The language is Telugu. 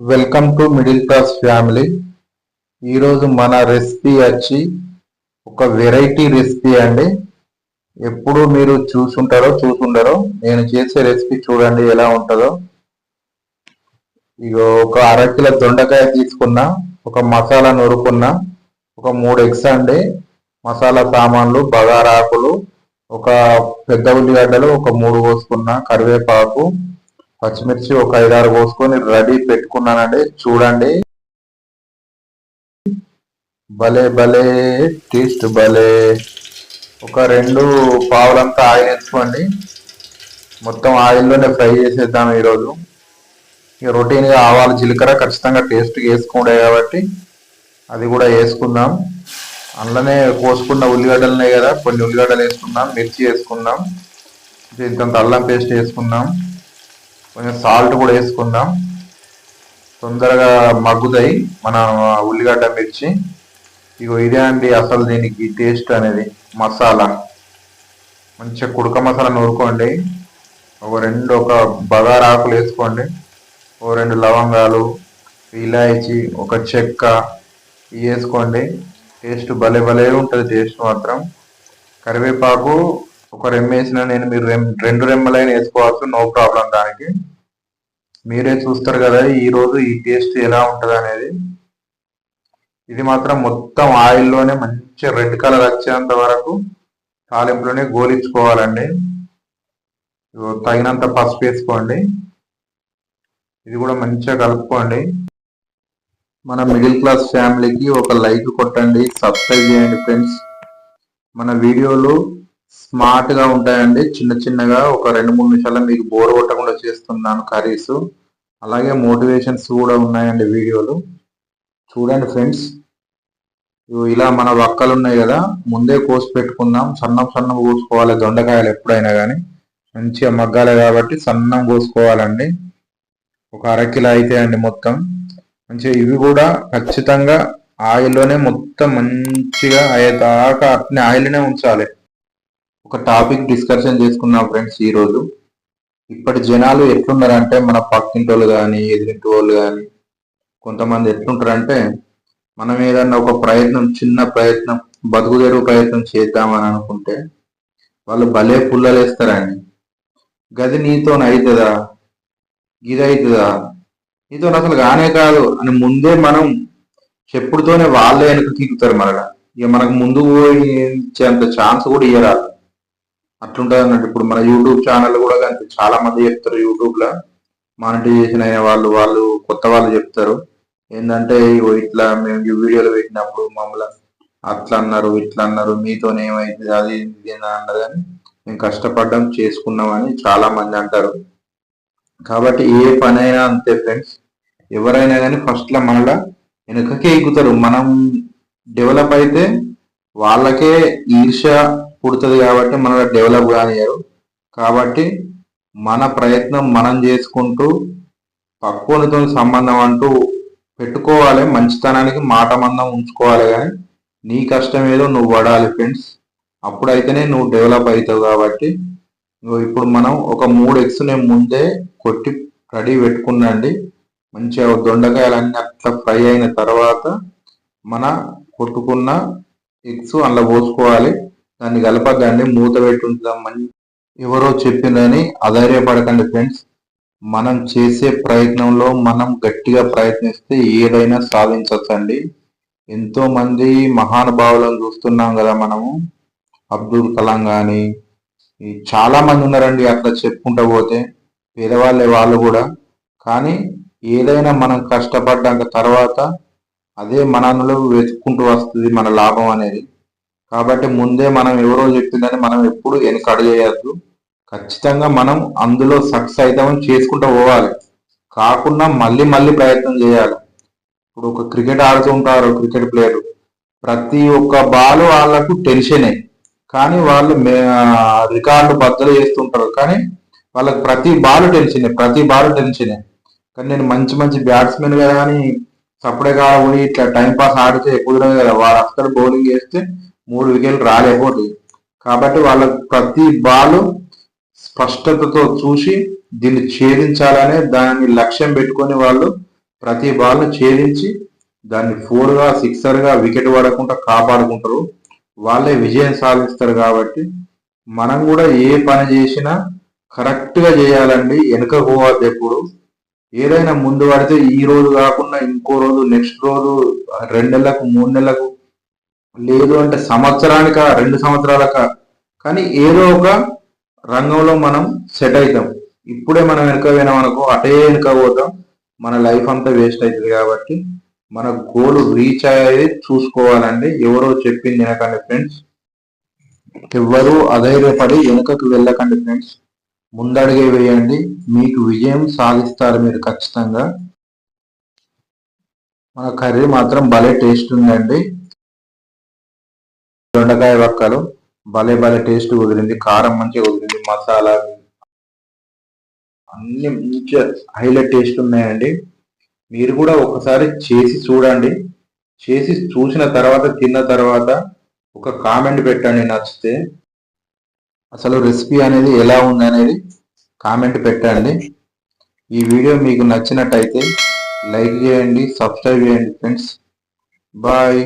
Welcome to middle class family ఈరోజు మన రెసిపీ వచ్చి ఒక వెరైటీ రెసిపీ అండి. ఎప్పుడు మీరు చూసుంటారో చూసుండరో నేను చేసే రెసిపీ చూడండి ఎలా ఉంటుందో. ఇగో ఒక అరకిల దొండకాయ తీసుకున్నా ఒక మసాలా నూరుకున్నా ఒక మూడు ఎగ్స్ అండి. మసాలా సామాన్లు బగారాకులు ఒక పెద్ద ఉల్లిగడ్డలు ఒక మూడు పోసుకున్నా కరివేపాకు పచ్చిమిర్చి ఒక ఐదారు పోసుకొని రెడీ పెట్టుకున్నానండి. చూడండి. భలే భలే టేస్ట్ భలే. ఒక రెండు పావులంతా ఆయిల్ వేసుకోండి. మొత్తం ఆయిల్లోనే ఫ్రై చేసేద్దాం ఈరోజు. ఇక రొటీన్గా ఆవాలు జీలకర్ర ఖచ్చితంగా టేస్ట్ వేసుకుండే కాబట్టి అది కూడా వేసుకుందాం. అందులోనే కోసుకున్న ఉల్లిగడ్డలు ఉన్నాయి కదా కొన్ని ఉల్లిగడ్డలు వేసుకుందాం మిర్చి వేసుకుందాం. ఇంత అల్లం పేస్ట్ వేసుకుందాం. కొంచెం సాల్ట్ కూడా వేసుకుందాం. తొందరగా మగ్గుతాయి మన ఉల్లిగడ్డ మిర్చి. ఇగో ఇదే అండి అసలు దీనికి టేస్ట్ అనేది మసాలా. మంచిగా కుడక మసాలా నూరుకోండి. ఒక రెండు ఒక బగారా ఆకులు వేసుకోండి. ఓ రెండు లవంగాలు ఇలాయచి ఒక చెక్క ఇవి వేసుకోండి. టేస్ట్ భలే భలే ఉంటుంది టేస్ట్ మాత్రం. కరివేపాకు ఒక రెమ్ వేసిన నేను మీరు రెమ్ రెండు రెమ్మలైన వేసుకోవచ్చు నో ప్రాబ్లం దానికి. మీరే చూస్తారు కదా ఈ రోజు ఈ టేస్ట్ ఎలా ఉంటుంది అనేది. ఇది మాత్రం మొత్తం ఆయిల్లోనే మంచి రెడ్ కలర్ వచ్చేంత వరకు తాలింపులోనే గోలించుకోవాలండి. తగినంత పసుపు వేసుకోండి. ఇది కూడా మంచిగా కలుపుకోండి. మన మిడిల్ క్లాస్ ఫ్యామిలీకి ఒక లైక్ కొట్టండి సబ్స్క్రైబ్ చేయండి ఫ్రెండ్స్ మన వీడియోలు స్మార్ట్గా ఉంటాయండి. చిన్న చిన్నగా ఒక రెండు మూడు నిమిషాలు మీకు బోర్ కొట్టకుండా చేస్తున్నాను కర్రీస్. అలాగే మోటివేషన్స్ కూడా ఉన్నాయండి వీడియోలు. చూడండి ఫ్రెండ్స్. ఇలా మన వక్కలు ఉన్నాయి కదా ముందే కోసి పెట్టుకుందాం. సన్నం సన్నం కోసుకోవాలి దొండకాయలు ఎప్పుడైనా కానీ మంచిగా మగ్గాలి కాబట్టి సన్నం కోసుకోవాలండి. ఒక అరకిలో అయితే అండి మొత్తం. మంచిగా ఇవి కూడా ఖచ్చితంగా ఆయిల్లోనే మొత్తం మంచిగా అయ్యేదాకా అట్నే ఆయిల్నే ఉంచాలి. ఒక టాపిక్ డిస్కషన్ చేసుకున్నాం ఫ్రెండ్స్ ఈ రోజు ఇప్పటి జనాలు ఎట్లున్నారంటే మన పక్కింటి వాళ్ళు కానీ ఎదురింటి వాళ్ళు కానీ కొంతమంది ఎట్లుంటారంటే మనం ఏదన్నా ఒక ప్రయత్నం చిన్న ప్రయత్నం బతుకుదేరు ప్రయత్నం చేద్దామని అనుకుంటే వాళ్ళు భలే పుల్లలేస్తారని గది నీతో అవుతుందా ఇది అవుతుందా నీతో అసలు కానే కాదు అని ముందే మనం చెప్పుడుతోనే వాళ్ళే వెనక కిక్కుతారు మరలా. ఇక మనకు ముందు పోయించేంత ఛాన్స్ కూడా ఇయ్యరాదు. అట్లుంటుంది అన్నట్టు ఇప్పుడు మన యూట్యూబ్ ఛానల్ కూడా కానీ చాలా మంది చెప్తారు యూట్యూబ్లో మానిటైజేషన్ అయిన వాళ్ళు వాళ్ళు కొత్త వాళ్ళు చెప్తారు. ఏంటంటే ఇట్లా మేము వీడియోలు పెట్టినప్పుడు మమ్మల్ని అట్లా అన్నారు ఇట్లా అన్నారు మీతోనే ఏమైతుంది అది ఇది అన్నారు అన్నది అని మేము కష్టపడ్డం చేసుకున్నామని చాలా మంది అంటారు. కాబట్టి ఏ పని అయినా అంతే ఫ్రెండ్స్. ఎవరైనా కానీ ఫస్ట్లో మనలా వెనుకకే ఎక్కుతారు. మనం డెవలప్ అయితే వాళ్ళకే ఈర్ష పుడుతుంది కాబట్టి మనలో డెవలప్ కానియరు కాబట్టి మన ప్రయత్నం మనం చేసుకుంటూ పక్కోనితో సంబంధం అంటూ పెట్టుకోవాలి. మంచితనానికి మాట మందం ఉంచుకోవాలి కానీ నీ కష్టం ఏదో నువ్వు పడాలి ఫ్రెండ్స్ అప్పుడైతేనే నువ్వు డెవలప్ అవుతావు కాబట్టి ఇప్పుడు మనం ఒక మూడు ఎగ్స్ నేను ముందే కొట్టి రెడీ పెట్టుకున్నాండి. మంచిగా దొండకాయలన్నీ అట్లా ఫ్రై అయిన తర్వాత మన కొట్టుకున్న ఎగ్స్ అందులో పోసుకోవాలి. దాన్ని కలపకండి మూత పెట్టి ఎవరో చెప్పిందని అధైర్యపడకండి ఫ్రెండ్స్ మనం చేసే ప్రయత్నంలో మనం గట్టిగా ప్రయత్నిస్తే ఏదైనా సాధించవచ్చండి ఎంతో మంది మహానుభావులను చూస్తున్నాం కదా మనము. అబ్దుల్ కలాం కానీ చాలా మంది ఉన్నారండి అట్లా చెప్పుకుంటూ పోతే పేదవాళ్ళే వాళ్ళు కూడా. కానీ ఏదైనా మనం కష్టపడ్డాక తర్వాత అదే మనలో వెతుక్కుంటూ వస్తుంది మన లాభం అనేది. కాబట్టి ముందే మనం ఎవరో చెప్పిందని మనం ఎప్పుడు వెనక చేయొద్దు. ఖచ్చితంగా మనం అందులో సక్సెస్ అవుతామని చేసుకుంటూ పోవాలి. కాకుండా మళ్ళీ మళ్ళీ ప్రయత్నం చేయాలి. ఇప్పుడు ఒక క్రికెట్ ఆడుతుంటారు క్రికెట్ ప్లేయర్. ప్రతి ఒక్క బాల్ వాళ్ళకు టెన్షనే. కానీ వాళ్ళు రికార్డు బద్దలు చేస్తుంటారు. కానీ వాళ్ళకి ప్రతి బాల్ టెన్షనే ప్రతి బాల్ టెన్షనే. కానీ నేను మంచి మంచి బ్యాట్స్మెన్ కదా అని సపడే కావాలి ఇట్లా టైం పాస్ ఆడితే కుదరదు కదా. వాళ్ళు అసలు బౌలింగ్ చేస్తే మూడు వికెట్లు రాలేకపోతుంది కాబట్టి వాళ్ళ ప్రతి బాల్ స్పష్టతతో చూసి దీన్ని ఛేదించాలనే దాన్ని లక్ష్యం పెట్టుకొని వాళ్ళు ప్రతి బాల్ను ఛేదించి దాన్ని ఫోర్గా సిక్సర్గా వికెట్ పడకుండా కాపాడుకుంటారు. వాళ్ళే విజయం సాధిస్తారు కాబట్టి మనం కూడా ఏ పని చేసినా కరెక్ట్గా చేయాలండి. వెనుక పోవద్దు ఎప్పుడు. ఏదైనా ముందు పడితే ఈ రోజు కాకుండా ఇంకో రోజు నెక్స్ట్ రోజు రెండు నెలలకు మూడు నెలలకు లేదు అంటే సంవత్సరానిక రెండు సంవత్సరాలక? కానీ ఏదో ఒక రంగంలో మనం సెట్ అవుతాం ఇప్పుడే మనం వెనక పోయినామనుకో అటే వెనక పోతాం. మన లైఫ్ అంతా వేస్ట్ అవుతుంది కాబట్టి మన గోల్ రీచ్ అయ్యేది చూసుకోవాలండి. ఎవరో చెప్పింది వినకండి ఫ్రెండ్స్. ఎవరు అధైర్యపడి వెనుకకు వెళ్ళకండి ఫ్రెండ్స్. ముందడుగే వేయండి. మీకు విజయం సాధిస్తారు మీరు ఖచ్చితంగా. మన కర్రీ మాత్రం భలే టేస్ట్ ఉందండి. దొండకాయ వక్కలు భలే భలే టేస్ట్ కుదిరింది కారం మంచిగా కుదిరింది మసాలా అన్ని మంచిగా హైలైట్ టేస్ట్ ఉన్నాయండి. మీరు కూడా ఒకసారి చేసి చూడండి. చేసి చూసిన తర్వాత తిన్న తర్వాత ఒక కామెంట్ పెట్టండి నచ్చితే. అసలు రెసిపీ అనేది ఎలా ఉంది అనేది కామెంట్ పెట్టండి. ఈ వీడియో మీకు నచ్చినట్టయితే లైక్ చేయండి సబ్స్క్రైబ్ చేయండి ఫ్రెండ్స్ బాయ్